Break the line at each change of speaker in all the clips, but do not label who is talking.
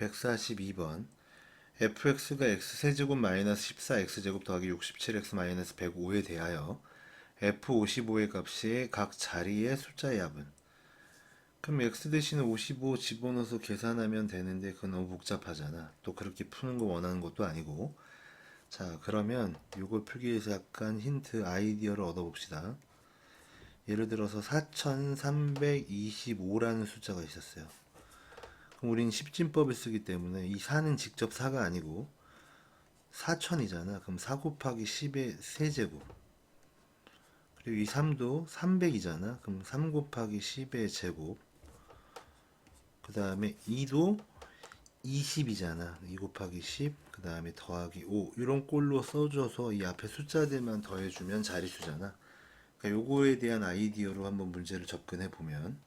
142번 fx가 x세제곱 마이너스 14x제곱 더하기 67x 마이너스 105에 대하여 f55의 값이 각 자리의 숫자의 합은. 그럼 x 대신에 55 집어넣어서 계산하면 되는데 그건 너무 복잡하잖아. 또 그렇게 푸는 거 원하는 것도 아니고. 자 그러면 이걸 풀기 위해서 약간 힌트 아이디어를 얻어봅시다. 예를 들어서 4325라는 숫자가 있었어요 우리는 십진법을 쓰기 때문에 이 4는 직접 4가 아니고 4000이잖아. 그럼 4 곱하기 10의 세제곱. 그리고 이 3도 300이잖아. 그럼 3 곱하기 10의 제곱. 그 다음에 2도 20이잖아. 2 곱하기 10. 그 다음에 더하기 5. 이런 꼴로 써줘서 이 앞에 숫자들만 더해주면 자리수잖아. 그러니까 요거에 대한 아이디어로 한번 문제를 접근해 보면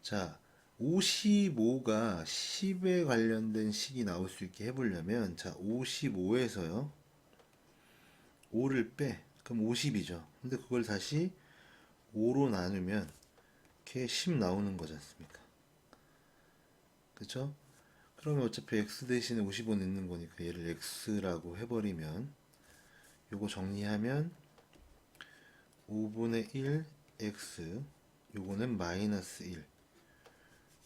자 55가 10에 관련된 식이 나올 수 있게 해보려면 자 55에서요. 5를 빼. 그럼 50이죠. 근데 그걸 다시 5로 나누면 이렇게 10 나오는 거지 않습니까? 그쵸? 그러면 어차피 x 대신에 55 넣는 거니까 얘를 x라고 해버리면 요거 정리하면 5분의 1 x 요거는 마이너스 1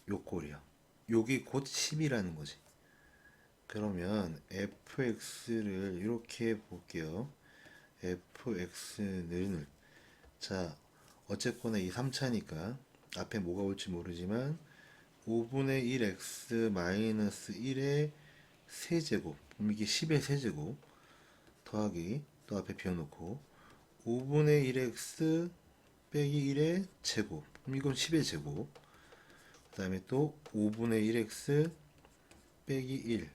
요 꼴이야. 요게 곧 10이라는 거지. 그러면 fx를 이렇게 볼게요. fx는 자 어쨌거나 이 3차니까 앞에 뭐가 올지 모르지만 5분의 1x 마이너스 1의 세제곱 그럼 이게 10의 세제곱 더하기 또 앞에 비워놓고 5분의 1x 빼기 1의 제곱 그럼 이건 10의 제곱 그 다음에 또 5분의 1x 빼기 1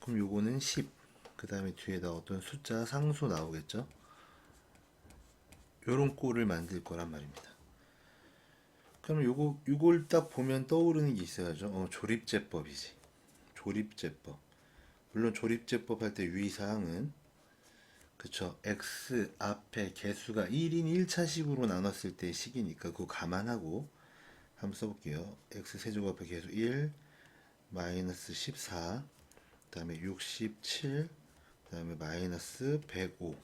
그럼 요거는 10그 다음에 뒤에다 어떤 숫자 상수 나오겠죠? 요런 꼴을 만들 거란 말입니다. 그럼 요거 요걸 딱 보면 떠오르는 게 있어야죠. 어, 조립제법이지. 조립제법. 물론 조립제법 할 때 유의사항은 그쵸. X 앞에 개수가 1인 1차식으로 나눴을 때 식이니까 그거 감안하고 한번 써볼게요. x 세제곱 앞에 계수 1 마이너스 14 그 다음에 67 그 다음에 마이너스 105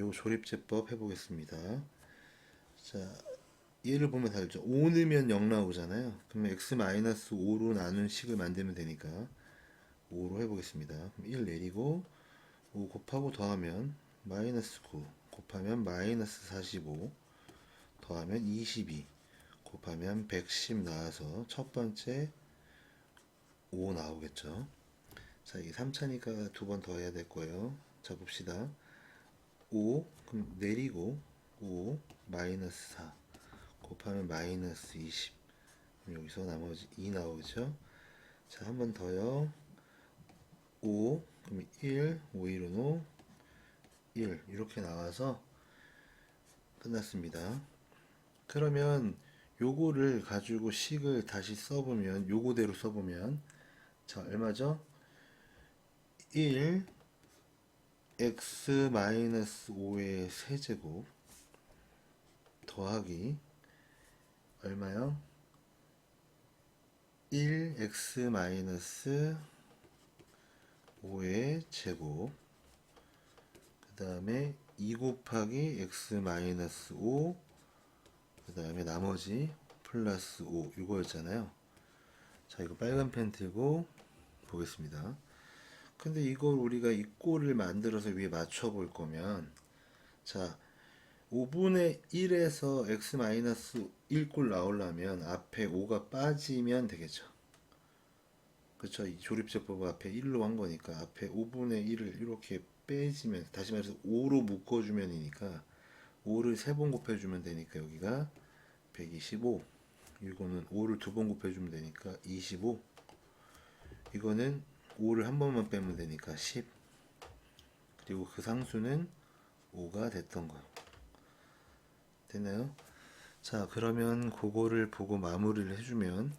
요 조립제법 해보겠습니다. 자 얘를 보면 알죠. 5 넣으면 0 나오잖아요. 그러면 x 마이너스 5로 나눈 식을 만들면 되니까 5로 해보겠습니다. 1 내리고 5 곱하고 더하면 마이너스 9 곱하면 마이너스 45 더하면 22 곱하면 110 나와서 첫 번째 5 나오겠죠. 자, 이게 3차니까 두 번 더 해야 될 거예요. 자, 봅시다. 5, 그럼 내리고 5 마이너스 4 곱하면 마이너스 20 그럼 여기서 나머지 2 나오죠. 자, 한 번 더요. 5, 그럼 1, 5, 1은 5, 1 이렇게 나와서 끝났습니다. 그러면 요거를 가지고 식을 다시 써보면 요거대로 써보면 자 얼마죠? 1 x 마이너스 5의 세제곱 더하기 얼마요? 1 x 마이너스 5의 제곱 그 다음에 2 곱하기 x 마이너스 5 그 다음에 나머지 플러스 5 이거였잖아요. 자 이거 빨간 펜 들고 보겠습니다. 근데 이걸 우리가 이 꼴을 만들어서 위에 맞춰 볼 거면 자 5분의 1에서 x-1꼴 나오려면 앞에 5가 빠지면 되겠죠. 그쵸? 이 조립제법 앞에 1로 한 거니까 앞에 5분의 1을 이렇게 빼지면 다시 말해서 5로 묶어주면이니까 5를 세번 곱해주면 되니까 여기가 125 이거는 5를 두번 곱해주면 되니까 25 이거는 5를 한 번만 빼면 되니까 10 그리고 그 상수는 5가 됐던 거. 됐나요? 자 그러면 그거를 보고 마무리를 해주면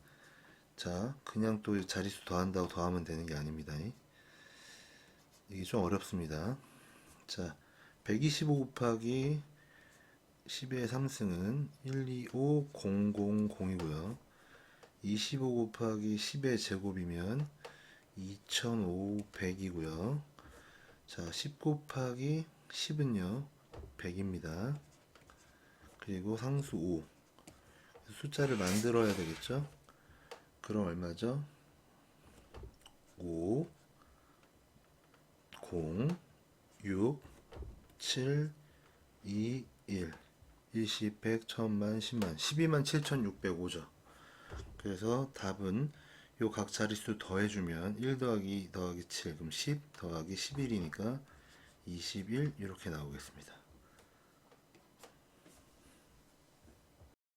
자 그냥 또 자릿수 더한다고 더하면 되는 게 아닙니다. 이게 좀 어렵습니다. 자125 곱하기 10의 3승은 12500이고요. 25 곱하기 10의 제곱이면 2500이고요. 자, 10 곱하기 10은요. 100입니다. 그리고 상수 5. 숫자를 만들어야 되겠죠? 그럼 얼마죠? 5 0 6 7 2 1 일십, 백, 천만, 십만, 12만 7,605죠. 그래서 답은 요 각 자릿수 더해주면 1 더하기 더하기 7 그럼 10 더하기 11이니까 21 이렇게 나오겠습니다.